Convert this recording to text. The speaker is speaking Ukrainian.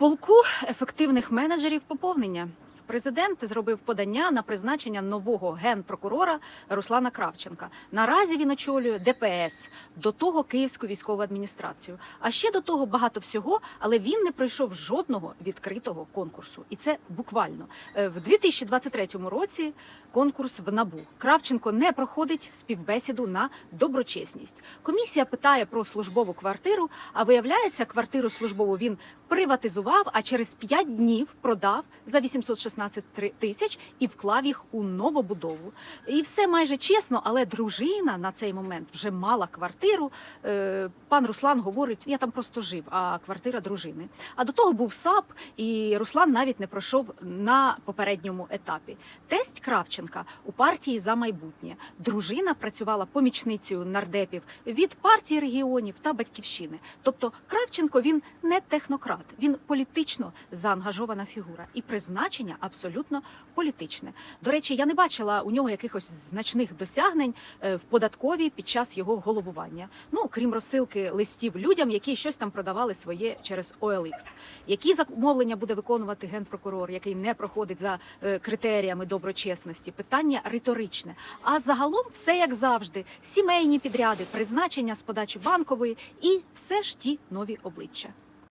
полку ефективних менеджерів поповнення. Президент зробив подання на призначення нового генпрокурора Руслана Кравченка. Наразі він очолює ДПС, до того Київську військову адміністрацію. А ще до того багато всього, але він не пройшов жодного відкритого конкурсу. І це буквально Е, в 2023 році. Конкурс в набу Кравченко не проходить співбесіду на доброчесність. Комісія питає про службову квартиру. А виявляється, квартиру службову він приватизував, а через 5 днів продав за 816 три- тисяч і вклав їх у новобудову. І все майже чесно, але дружина на цей момент вже мала квартиру. Е, Пан Руслан говорить: я там просто жив, а квартира дружини. А до того був САП, і Руслан навіть не пройшов на попередньому етапі. Тесть Кравченка у партії за майбутнє. Дружина працювала помічницею нардепів від партії регіонів та батьківщини. Тобто Кравченко він не технократ, він політично заангажована фігура, і призначення абсолютно політичне. До речі, я не бачила у нього якихось значних досягнень е, в податковій під час його головування. Ну крім розсилки листів людям, які щось там продавали своє через OLX. Які замовлення буде виконувати генпрокурор, який не проходить за е, критеріями доброчесності? Питання риторичне. А загалом все як завжди: сімейні підряди, призначення з подачі банкової і все ж ті нові обличчя.